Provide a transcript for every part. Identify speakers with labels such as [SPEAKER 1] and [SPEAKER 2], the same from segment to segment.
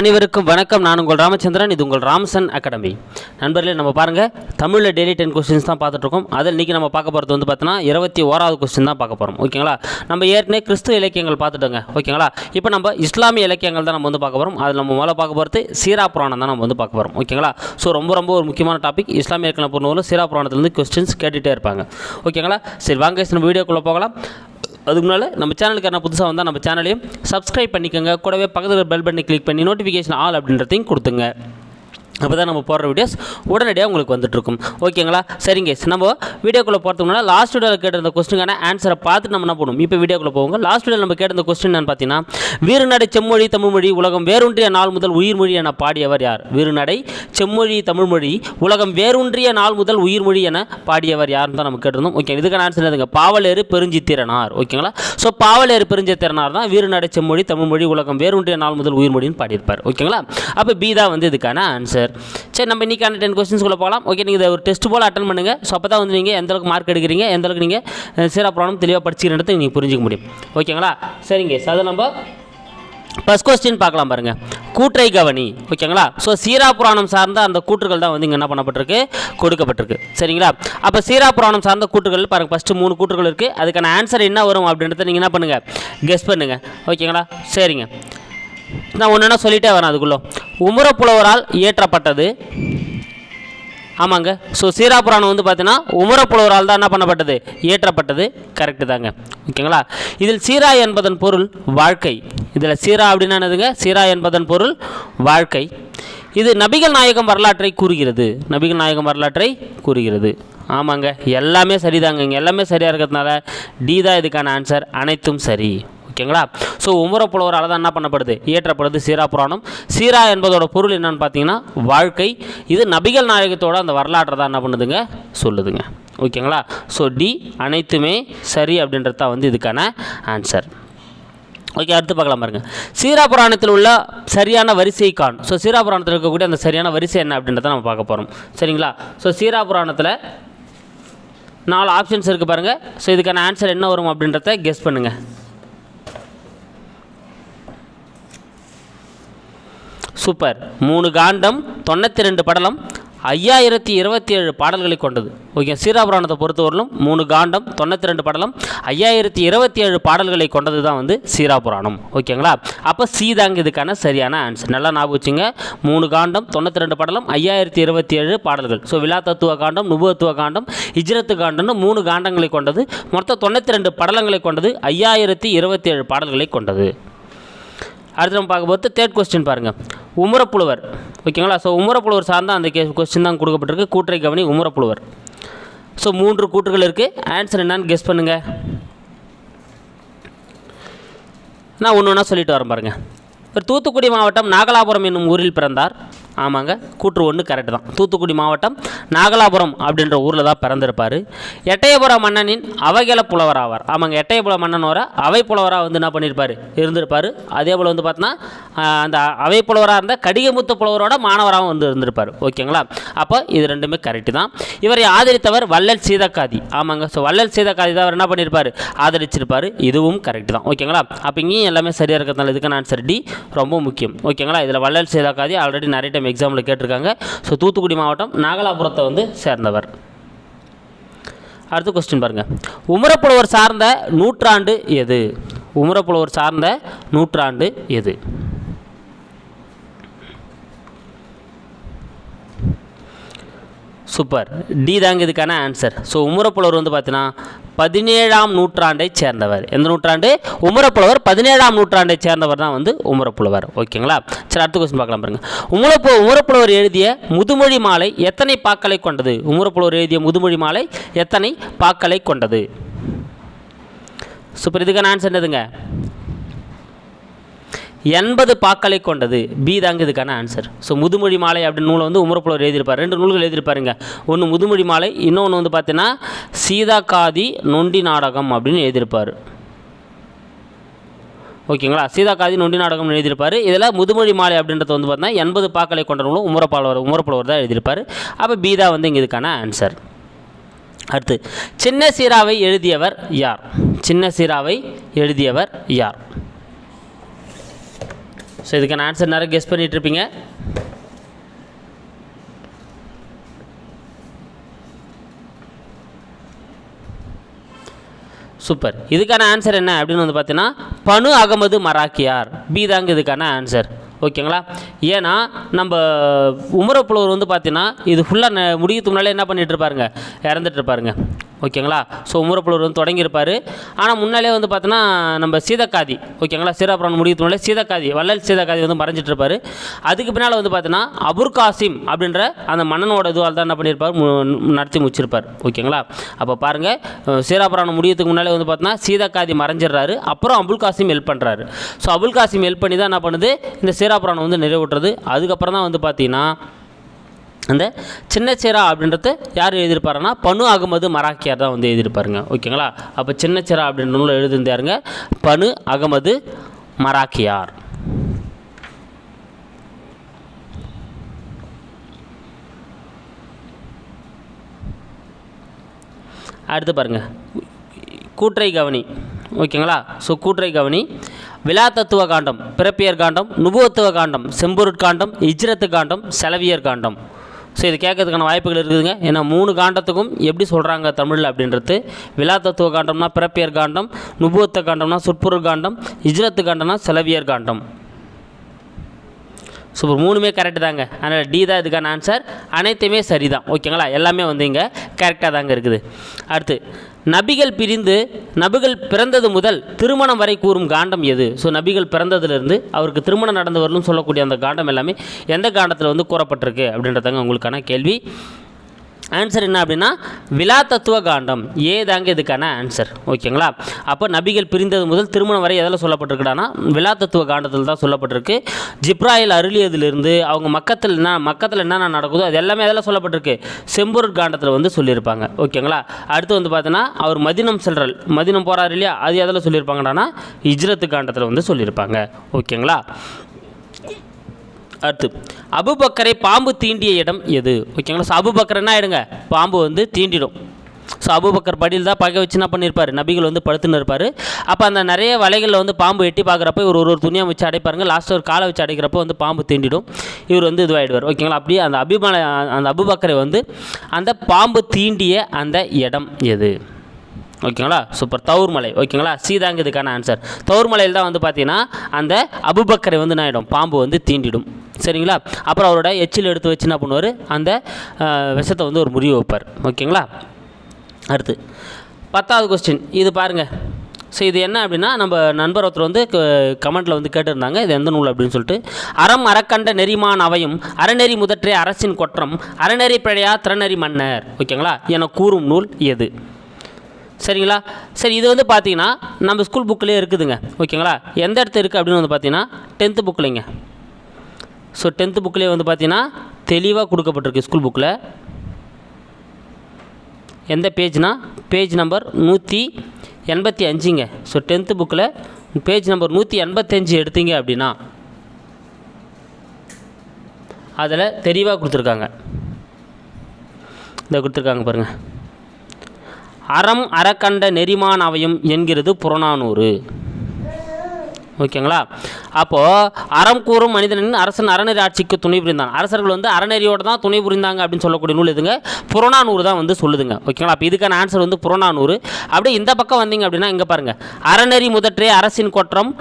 [SPEAKER 1] அனைவருக்கும் வணக்கம். நான் உங்கள் ராமச்சந்திரன் இது உங்கள் ராம்சன் அகாடமி. நண்பர்களே நம்ம பாருங்கள் தமிழில் டெய்லி டென் கொஸ்டின்ஸ் தான் பார்த்துட்ருக்கோம். அதில் இன்றைக்கி நம்ம பார்க்க போகிறது வந்து பார்த்தோன்னா இருபத்தி ஓராவது கொஸ்டின் தான் பார்க்க போகிறோம் ஓகேங்களா? நம்ம ஏற்கனவே கிறிஸ்துவ இலக்கியங்கள் பார்த்துட்டோங்க. ஓகேங்களா? இப்போ நம்ம இஸ்லாமிய இலக்கியங்கள் தான் நம்ம வந்து பார்க்க போகிறோம் அதில் நம்ம முதல்ல பார்க்க போகிறது சீரா புராணம் தான் நம்ம வந்து பார்க்க போகிறோம் ஓகேங்களா? ஸோ ரொம்ப ரொம்ப ஒரு முக்கியமான டாபிக் இஸ்லாமிய இலக்கண பொறுத்தவரை சீரா புராணத்துலேருந்து கொஸ்டின்ஸ் கேட்டுகிட்டே இருப்பாங்க. ஓகேங்களா? சரி வாங்க நம்ம வீடியோக்குள்ளே போகலாம். அதுக்கு முன்னால் நம்ம சேனலுக்கு என்ன புதுசாக வந்தால் நம்ம சேனலையும் சப்ஸ்கிரைப் பண்ணிக்கோங்க. கூடவே பக்கத்தில் பெல் பட்டனை கிளிக் பண்ணி நோட்டிஃபிகேஷன் ஆல் அப்படின்றதையும் கொடுத்துங்க. அப்போ தான் நம்ம போடுற வீடியோஸ் உடனடியாக உங்களுக்கு வந்துட்டுருக்கும். ஓகேங்களா சரிங்க நம்ம வீடியோக்குள்ளே போகிறதுக்கு முன்னாடி லாஸ்ட் வீடியோவில் கேட்டிருந்த கொஸ்டினுக்கான ஆன்சரை பார்த்துட்டு நம்ம என்ன பண்ணுவோம் இப்போ வீடியோக்குள்ளே போவோங்க. லாஸ்ட் வீடியோ நம்ம கேட்டிருந்த கொஸ்டின் என்னன்னு பார்த்தீங்கன்னா வீறுநடை செம்மொழி தமிழ்மொழி உலகம் வேரூன்றிய நாள் முதல் உயிர்மொழி என பாடியவர் யார்? வீறுநடை செம்மொழி தமிழ்மொழி உலகம் வேரூன்றிய நாள் முதல் உயிர்மொழி என பாடியவர் யாருன்னு தான் நம்ம கேட்டிருந்தோம். ஓகே இதுக்கான ஆன்சர் எதுங்க பாவலேறு பெருஞ்சித்திரனார். ஓகேங்களா ஸோ பாவலேறு பெருஞ்சித்திரனார் தான் வீறுநடை செம்மொழி தமிழ்மொழி உலகம் வேரூன்றிய நாள் முதல் உயிர்மொழின்னு பாடியிருப்பார். ஓகேங்களா அப்போ பி தான் வந்து இதுக்கான ஆன்சர் சரி. நம்ம இன்றைக்கான டென் கொஸ்டின்ஸ்குள்ளே போகலாம் ஓகே நீங்கள் இதை ஒரு டெஸ்ட் போல் அட்டன் பண்ணுங்கள் ஸோ அப்போ தான் வந்து நீங்கள் எந்த அளவுக்கு மார்க் எடுக்கிறீங்க எந்த அளவுக்கு நீங்கள் சீரா ப்ராப்ளம் தெளிவாக படிச்சுக்கிறத நீங்கள் புரிஞ்சிக்க முடியும். ஓகேங்களா சரிங்க. சார் அதை நம்ம ஃபஸ்ட் கொஸ்டின் பார்க்கலாம் பாருங்கள் கூற்றை கவனி. ஓகேங்களா ஸோ சீரா புராணம் சார்ந்த அந்த கூற்றுகள் தான் வந்து இங்கே என்ன பண்ணப்பட்டிருக்கு? கொடுக்கப்பட்டிருக்கு. சரிங்களா? அப்போ சீரா புராணம் சார்ந்த கூற்றுகள் பாருங்கள் ஃபஸ்ட்டு மூணு கூற்றுகள் இருக்குது அதுக்கான ஆன்சர் என்ன வரும் அப்படின்றத நீங்கள் என்ன பண்ணுங்கள் கெஸ் பண்ணுங்கள் ஓகேங்களா சரிங்க. நான் ஒன்றுனா சொல்லிட்டே வரேன் அதுக்குள்ளே. உமரப்புலவரால் இயற்றப்பட்டது. ஆமாங்க. ஸோ சீரா புராணம் வந்து பார்த்தீங்கன்னா உமரப்புலவரால் தான் என்ன பண்ணப்பட்டது? இயற்றப்பட்டது. கரெக்டு தாங்க. ஓகேங்களா? இதில் சீரா என்பதன் பொருள் வாழ்க்கை. இதில் சீரா அப்படின்னா என்னதுங்க? சீரா என்பதன் பொருள் வாழ்க்கை. இது நபிகள் நாயகம் வரலாற்றை கூறுகிறது. நபிகள் நாயகம் வரலாற்றை கூறுகிறது. ஆமாங்க. எல்லாமே சரிதாங்க. இங்கே எல்லாமே சரியாக இருக்கிறதுனால டி தான் இதுக்கான ஆன்சர் அனைத்தும் சரி. ஓகேங்களா? ஸோ உமர புலவரால் தான் என்ன பண்ணப்படுது? இயற்றப்படுது சீரா புராணம். சீரா என்பதோட பொருள் என்னன்னு பார்த்தீங்கன்னா வாழ்க்கை. இது நபிகள் நாயகத்தோட அந்த வரலாற்றை தான் என்ன பண்ணுதுங்க? சொல்லுதுங்க. ஓகேங்களா? ஸோ டி அனைத்துமே சரி அப்படின்றது தான் வந்து இதுக்கான ஆன்சர் ஓகே அடுத்து பார்க்கலாம் பாருங்க. சீரா புராணத்தில் உள்ள சரியான வரிசை கான் ஸோ சீரா புராணத்தில் இருக்கக்கூடிய அந்த சரியான வரிசை என்ன அப்படின்றத நம்ம பார்க்க போகிறோம் சரிங்களா? ஸோ சீரா புராணத்தில் நாலு ஆப்ஷன்ஸ் இருக்குது பாருங்கள் ஸோ இதுக்கான ஆன்சர் என்ன வரும் அப்படின்றத கெஸ் பண்ணுங்கள் சூப்பர். மூணு காண்டம் தொண்ணூற்றி ரெண்டு படலம் ஐயாயிரத்தி இருபத்தி ஏழு பாடல்களை கொண்டது. ஓகே சீராபுராணத்தை பொறுத்தவரையிலும் மூணு காண்டம் தொண்ணூற்றி ரெண்டு படலம் ஐயாயிரத்தி இருபத்தி ஏழு பாடல்களை கொண்டது தான் வந்து சீராபுராணம் ஓகேங்களா? அப்போ சீதாங்க இதுக்கான சரியான ஆன்சர் நல்லா ஞாபகம் வச்சுங்க. மூணு காண்டம் தொண்ணூற்றி ரெண்டு படலம் ஐயாயிரத்தி இருபத்தி ஏழு பாடல்கள். ஸோ விழா தத்துவ காண்டம் நுபுவத்துவ காண்டம் இஜ்ரத்து காண்டம்னு மூணு காண்டங்களை கொண்டது. மொத்தம் தொண்ணூற்றி ரெண்டு படலங்களை கொண்டது ஐயாயிரத்தி இருபத்தி ஏழு பாடல்களை கொண்டது. அடுத்து நம்ம பார்க்கும்போது தேர்ட் கொஸ்டின் பாருங்கள் உமரப்புலவர் ஓகேங்களா? ஸோ உமரப்புலவர் சார்ந்த அந்த கே கொஸ்டின் தான் கொடுக்கப்பட்டிருக்கு. கூற்றை கவனி உமரப்புலவர் ஸோ மூன்று கூற்றுகள் இருக்குது ஆன்சர் என்னான்னு கெஸ் பண்ணுங்கள் நான் ஒன்று ஒன்றா சொல்லிட்டு வரேன் பாருங்கள் ஒரு தூத்துக்குடி மாவட்டம் நாகலாபுரம் என்னும் ஊரில் பிறந்தார். ஆமாங்க கூற்று ஒன்று கரெக்டு தான். தூத்துக்குடி மாவட்டம் நாகலாபுரம் அப்படின்ற ஊரில் தான் பிறந்திருப்பார். எட்டயபுர மன்னனின் அவகல புலவர் ஆவார். ஆமாங்க எட்டயபுர மன்னனோட அவை புலவராக வந்து என்ன பண்ணியிருப்பார் இருந்திருப்பார். அதே போல் வந்து பார்த்தோன்னா அந்த அவை புலவராக இருந்த கடிகமுத்து புலவரோட மாணவராகவும் வந்து இருந்திருப்பார். ஓகேங்களா? அப்போ இது ரெண்டுமே கரெக்டு தான். இவரை ஆதரித்தவர் வள்ளல் சீதக்காதி. ஆமாங்க ஸோ வள்ளல் சீதக்காதி தான் அவர் என்ன பண்ணியிருப்பார் ஆதரிச்சிருப்பார். இதுவும் கரெக்டு தான். ஓகேங்களா? அப்போ இங்கேயும் எல்லாமே சரியாக இருக்கிறதுனால இதுக்கான ஆன்சர் டி ரொம்ப முக்கியம். ஓகேங்களா? இதில் வள்ளல் சீதக்காதி ஆல்ரெடி நிறைய டைம் எக்ஸாமில் கேட்டிருக்காங்க. ஸோ தூத்துக்குடி மாவட்டம் நாகலாபுரத்தை வந்து சேர்ந்தவர். அடுத்த கொஸ்டின் பாருங்க. உமரப்புலவர் சார்ந்த நூற்றாண்டு எது? உமரப்புலவர் சார்ந்த நூற்றாண்டு எது? சூப்பர் டி தாங்க இதுக்கான ஆன்சர் ஸோ உமரப்புலவர் வந்து பார்த்தீங்கன்னா பதினேழாம் நூற்றாண்டை சேர்ந்தவர். எந்த நூற்றாண்டு? உமரப்புலவர் பதினேழாம் நூற்றாண்டை சேர்ந்தவர் தான் வந்து உமரப்புலவர். ஓகேங்களா? சரி அடுத்த கொஸ்டின் பார்க்கலாம் பாருங்க. உமரப்பு உமரப்புலவர் எழுதிய முதுமொழி மாலை எத்தனை பாக்களை கொண்டது? உமரப்புலவர் எழுதிய முதுமொழி மாலை எத்தனை பாக்களை கொண்டது? சூப்பர் இதுக்கான ஆன்சர் என்னதுங்க? எண்பது பாக்களை கொண்டது. பி தாங்க இதுக்கான ஆன்சர் ஸோ முதுமொழி மாலை அப்படின்னு நூலை வந்து உமரப்புலவர் எழுதியிருப்பார். ரெண்டு நூல்கள் எழுதியிருப்பாருங்க. ஒன்று முதுமொழி மாலை இன்னொன்று வந்து பார்த்தீங்கன்னா சீதாகாதி நொண்டி நாடகம் அப்படின்னு எழுதியிருப்பார். ஓகேங்களா? சீதா காதி நொண்டி நாடகம் எழுதியிருப்பார். இதில் முதுமொழி மாலை அப்படின்றது வந்து பார்த்தீங்கன்னா எண்பது பாக்களை கொண்ட நூலும் உமரப்பாளவர் உமரப்புலவர் தான் எழுதியிருப்பார். அப்போ பீதா வந்து இங்கே இதுக்கான ஆன்சர் அடுத்து சின்ன சீராவை எழுதியவர் யார்? சின்ன சீராவை எழுதியவர் யார்? ஸோ இதுக்கான ஆன்சர் நேரம் கெஸ் பண்ணிட்டு இருப்பீங்க. சூப்பர் இதுக்கான ஆன்சர் என்ன அப்படின்னு வந்து பார்த்தீங்கன்னா பனு அகமது மராக்கியார். பி தாங்க இதுக்கான ஆன்சர் ஓகேங்களா ஏன்னா நம்ம உமரப்புலவர் வந்து பார்த்தீங்கன்னா இது ஃபுல்லாக முடியத்துக்கு முன்னாலே என்ன பண்ணிகிட்டு இருப்பாருங்க? இறந்துட்டு இருப்பாருங்க. ஓகேங்களா? ஸோ உமரப்புலவர் வந்து தொடங்கியிருப்பார். ஆனால் முன்னாலே வந்து பார்த்தோன்னா நம்ம சீதக்காதி ஓகேங்களா? சீராபுரம் முடியத்துக்கு முன்னாலே சீதக்காதி வள்ளல் சீதக்காதி வந்து மறைஞ்சிட்டு இருப்பார் அதுக்கு பின்னால் வந்து பார்த்தோன்னா அபுர் காசிம் அப்படின்ற அந்த மன்னனோட இதுவால் தான் என்ன பண்ணியிருப்பார்? மு- நடத்தி முடிச்சிருப்பார். ஓகேங்களா? அப்போ பாருங்கள் சீராபுராணம் முடியத்துக்கு முன்னாலே வந்து பார்த்தோன்னா சீதக்காதி மறைஞ்சிடுறாரு. அப்புறம் அபுல் காசிம் ஹெல்ப் பண்ணுறாரு ஸோ அபுல் காசிம் ஹெல்ப் பண்ணி தான் என்ன பண்ணுது? இந்த சீராபுராணம் வந்து நிறைவுட்டுறது அதுக்கப்புறம் தான் வந்து பார்த்தீங்கன்னா அந்த சின்ன சிரா அப்படின்றது யார் எழுதியிருப்பாருன்னா பனு அகமது மராக்கியார் தான் வந்து எழுதியிருப்பாருங்க. ஓகேங்களா? அப்போ சின்ன அப்படின்ற நூலை எழுதியிருந்தாருங்க பனு அகமது மராக்கியார். அடுத்து பாருங்கள் கூற்றை கவனி. ஓகேங்களா? ஸோ கூற்றை கவனி. விழா தத்துவ காண்டம் பிறப்பியர் காண்டம் நுபுவத்துவ காண்டம் செம்பொருட்காண்டம் இஜ்ரத்து காண்டம் செலவியர் காண்டம். ஸோ இது கேட்கறதுக்கான வாய்ப்புகள் இருக்குதுங்க. ஏன்னா மூணு காண்டத்துக்கும் எப்படி சொல்கிறாங்க தமிழில் அப்படின்றது. விழா தத்துவ காண்டம்னா பிறப்பியர் காண்டம் நுபுவத்த காண்டம்னா சொற்பொருள் காண்டம் இஜ்ரத்து காண்டம்னா செலவியர் காண்டம். சூப்பர் மூணுமே கரெக்டு தாங்க. அதனால் டி தான் இதுக்கான ஆன்சர் அனைத்துமே சரி தான் ஓகேங்களா எல்லாமே வந்து இங்கே கரெக்டாக தாங்க இருக்குது. அடுத்து நபிகள் பிரிந்து நபிகள் பிறந்தது முதல் திருமணம் வரை கூறும் காண்டம் எது? ஸோ நபிகள் பிறந்ததுலேருந்து அவருக்கு திருமணம் நடந்து வரலும் சொல்லக்கூடிய அந்த காண்டம் எல்லாமே எந்த காண்டத்தில் வந்து கூறப்பட்டிருக்கு அப்படின்றதாங்க உங்களுக்கான கேள்வி. ஆன்சர் என்ன அப்படின்னா விழா தத்துவ காண்டம். ஏ தாங்க இதுக்கான ஆன்சர் ஓகேங்களா அப்போ நபிகள் பிரிந்தது முதல் திருமணம் வரை எதில் சொல்லப்பட்டிருக்குடானா விழா தத்துவ காண்டத்தில் தான் சொல்லப்பட்டிருக்கு. ஜிப்ராயில் அருளியதிலிருந்து அவங்க மக்கத்தில் என்ன மக்கத்தில் என்னென்ன நடக்குதோ அது எல்லாமே எதில் சொல்லப்பட்டிருக்கு? செம்பொருட் காண்டத்தில் வந்து சொல்லியிருப்பாங்க. ஓகேங்களா அடுத்து வந்து பார்த்தீங்கன்னா அவர் மதினம் செல்றல். மதினம் போகிறார் இல்லையா? அது எதில் சொல்லியிருப்பாங்கடானா இஜ்ரத்து காண்டத்தில் வந்து சொல்லியிருப்பாங்க. ஓகேங்களா அடுத்து அபுபக்கரை பாம்பு தீண்டிய இடம் எது? ஓகேங்களா ஸோ அபுபக்கர் என்ன ஆயிடுங்க? பாம்பு வந்து தீண்டிடும். ஸோ அபுபக்கர் படியில் தான் பகை வச்சு என்ன பண்ணியிருப்பார் நபிகள் வந்து படுத்துன்னு இருப்பார். அப்போ அந்த நிறைய வலைகளில் வந்து பாம்பு எட்டி பார்க்குறப்ப இவர் ஒரு ஒரு துணியை வச்சு அடைப்பாருங்க. லாஸ்ட்டு ஒரு காலை வச்சு அடைக்கிறப்ப வந்து பாம்பு தீண்டிடும். இவர் வந்து இதுவாகிடுவார் ஓகேங்களா அப்படியே அந்த அபிமான அந்த அபுபக்கரை வந்து அந்த பாம்பு தீண்டிய அந்த இடம் எது? ஓகேங்களா? சூப்பர் தவுர் மலை ஓகேங்களா? சீதாங்க இதுக்கான ஆன்சர் தவுர் மலையில் தான் வந்து பார்த்தீங்கன்னா அந்த அபுபக்கரை வந்து என்ன ஆகிடும் பாம்பு வந்து தீண்டிடும். சரிங்களா? அப்புறம் அவரோட எச்சில் எடுத்து வச்சு என்ன பண்ணுவார்? அந்த விஷத்தை வந்து ஒரு முறிவு வைப்பார். ஓகேங்களா? அடுத்து பத்தாவது கொஸ்டின் இது பாருங்கள் ஸோ இது என்ன அப்படின்னா நம்ம நண்பர் ஒருத்தர் வந்து கமெண்ட்டில் வந்து கேட்டிருந்தாங்க. இது எந்த நூல் அப்படின்னு சொல்லிட்டு அறம் அறக்கண்ட நெறிமான் அவையும் அறநெறி முதற்றே அரசின் கொற்றம் அறநெறி பிழையா திறநெறி மன்னர். ஓகேங்களா? என கூறும் நூல் எது? சரிங்களா? சரி இது வந்து பார்த்தீங்கன்னா நம்ம ஸ்கூல் புக்கிலே இருக்குதுங்க. ஓகேங்களா? எந்த இடத்துல இருக்குது அப்படின்னு வந்து பார்த்தீங்கன்னா டென்த்து புக்கில்ங்க ஸோ டென்த்து புக்கிலே வந்து பார்த்தீங்கன்னா தெளிவாக கொடுக்கப்பட்டிருக்கு ஸ்கூல் புக்கில் எந்த பேஜ்னா பேஜ் நம்பர் நூற்றி எண்பத்தி அஞ்சுங்க. ஸோ டென்த்து புக்கில் பேஜ் நம்பர் நூற்றி எண்பத்தஞ்சு எடுத்தீங்க அப்படின்னா அதில் தெளிவாக கொடுத்துருக்காங்க. இந்த கொடுத்துருக்காங்க பாருங்கள் அறம் அறக்கண்ட நெறிமான் அவையும் என்கிறது புறநானூறு. ஓகேங்களா? அப்போது அறம் கூறும் மனிதனின் அரசன் அறநெறி ஆட்சிக்கு துணை புரிந்தான். அரசர்கள் வந்து அறநெறியோடு தான் துணை புரிந்தாங்க அப்படின்னு சொல்லக்கூடிய நூல் எதுங்க? புறநானூறு தான் வந்து சொல்லுதுங்க. ஓகேங்களா? அப்போ இதுக்கான ஆன்சர் வந்து புறநானூறு. அப்படியே இந்த பக்கம் வந்தீங்க அப்படின்னா இங்கே பாருங்கள் அறநெறி முதற்றே அரசின் கொற்றம்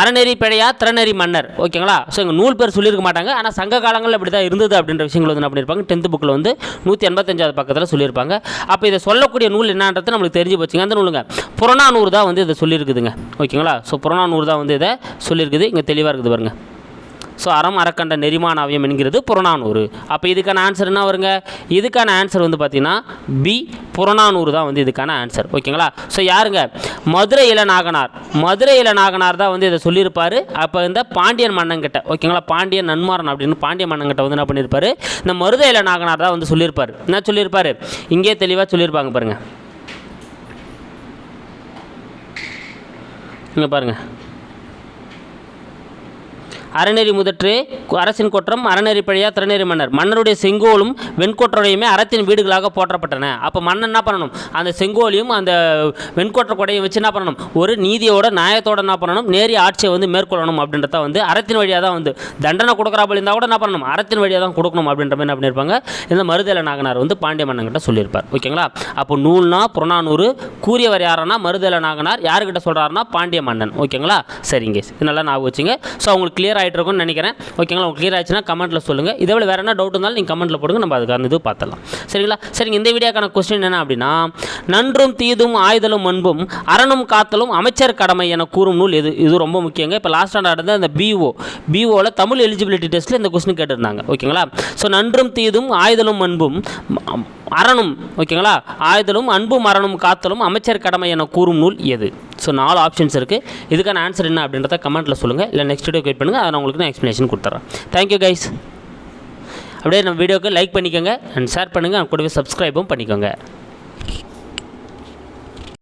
[SPEAKER 1] அறநெறி பிழையா திறநெறி மன்னர். ஓகேங்களா? ஸோ எங்கள் நூல் பேர் சொல்லியிருக்க மாட்டாங்க. ஆனால் சங்க காலங்களில் இப்படி தான் இருந்தது அப்படின்ற விஷயங்கள் வந்து என்ன பண்ணியிருப்பாங்க? டென்த்து புக்கில் வந்து நூற்றி எண்பத்தஞ்சாவது பக்கத்தில் சொல்லியிருப்பாங்க. அப்போ இதை சொல்லக்கூடிய நூல் என்னன்றது நம்மளுக்கு தெரிஞ்சு போச்சுங்க. அந்த நூலுங்க. புறநானூறு தான் வந்து இதை சொல்லியிருக்குதுங்க. ஓகேங்களா? ஸோ புறநானூறு தான் வந்து இதை சொல்லியிருக்குது. இங்கே தெளிவாக இருக்குது பாருங்க. ஸோ அறம் அறக்கண்ட நெறிமான் அவியம் என்கிறது புறநானூறு. அப்போ இதுக்கான ஆன்சர் என்ன வருங்க? இதுக்கான ஆன்சர் வந்து பார்த்தீங்கன்னா பி புறநானூறு தான் வந்து இதுக்கான ஆன்சர் ஓகேங்களா ஸோ யாருங்க? மதுரை இளநாகனார். மதுரை இளநாகனார் தான் வந்து இதை சொல்லியிருப்பார். அப்போ இந்த பாண்டியன் மன்னன்கிட்ட. ஓகேங்களா பாண்டியன் நன்மாரன் அப்படின்னு பாண்டிய மன்னன்கிட்ட வந்து என்ன பண்ணியிருப்பார்? இந்த மருத இளநாகனார் தான் வந்து சொல்லியிருப்பார். என்ன சொல்லியிருப்பாரு? இங்கே தெளிவாக சொல்லியிருப்பாங்க பாருங்கள் இங்கே பாருங்கள் அறநெறி முதற்று அரசின் கொற்றம் அறநெறி பழியா திறநெறி மன்னர். மன்னருடைய செங்கோலும் வெண்கொற்றையுமே அறத்தின் வீடுகளாக போற்றப்பட்டன. அப்போ மன்னன் என்ன பண்ணணும்? அந்த செங்கோலையும் அந்த வெண்கொற்ற கொடையும் வச்சு என்ன பண்ணணும்? ஒரு நீதியோட நியாயத்தோட என்ன பண்ணணும்? நேரி ஆட்சியை வந்து மேற்கொள்ளணும் அப்படின்றத வந்து அறத்தின் வழியாக தான் வந்து தண்டனை கொடுக்குறாப்புல இருந்தால் கூட என்ன பண்ணணும்? அறத்தின் வழியாக தான் கொடுக்கணும் அப்படின்ற மாதிரி என்ன பண்ணியிருப்பாங்க இந்த மருதேல நாகனார் வந்து பாண்டிய மன்னன்கிட்ட சொல்லியிருப்பார். ஓகேங்களா? அப்போ நூல்னா புறநானூறு. கூறியவர் யாருன்னா மருதேல நாகனார். யாருக்கிட்ட சொல்கிறாருன்னா பாண்டிய மன்னன். ஓகேங்களா? சரிங்க. நல்லா ஞாபகம் வச்சுங்க. ஸோ அவங்களுக்கு கிளியர் ஆகிட்டு இருக்கும்னு நினைக்கிறேன். ஓகேங்களா? உங்களுக்கு கிளியர் ஆச்சுன்னா கமெண்ட்டில் சொல்லுங்கள் இதை விட வேறு என்ன டவுட் இருந்தாலும் நீங்கள் கமெண்ட்டில் போடுங்க. நம்ம அதுக்கான இது பார்த்துடலாம். சரிங்களா? சரிங்க இந்த வீடியோக்கான கொஸ்டின் என்ன அப்படின்னா நன்றும் தீதும் ஆயுதலும் அன்பும் அரணும் காத்தலும் அமைச்சர் கடமை என கூறும் நூல் எது? இது ரொம்ப முக்கியங்க. இப்போ லாஸ்ட் நடந்த அந்த பிஓ பிஓவில் தமிழ் எலிஜிபிலிட்டி டெஸ்ட்டில் இந்த கொஸ்டின் கேட்டிருந்தாங்க. ஓகேங்களா? ஸோ நன்றும் தீதும் ஆயுதலும் அன்பும் அரணும் ஓகேங்களா? ஆயுதலும் அன்பும் அரணும் காத்தலும் அமைச்சர் கடமை என கூறும் நூல் எது? ஸோ நாலு ஆப்ஷன்ஸ் இருக்குது இதுக்கான ஆன்சர் என்ன அப்படின்றத கமெண்ட்டில் சொல்லுங்கள் இல்லை நெக்ஸ்ட் வீடியோ வெயிட் பண்ணுங்கள் அதை நான் உங்களுக்கு நான் எக்ஸ்ப்ளனேஷன் கொடுத்துட்றேன் தேங்க்யூ கைஸ் அப்படியே நம்ம வீடியோக்கு லைக் பண்ணிக்கோங்க. அண்ட் ஷேர் பண்ணுங்கள் கூடவே சப்ஸ்கிரைபும் பண்ணிக்கோங்க.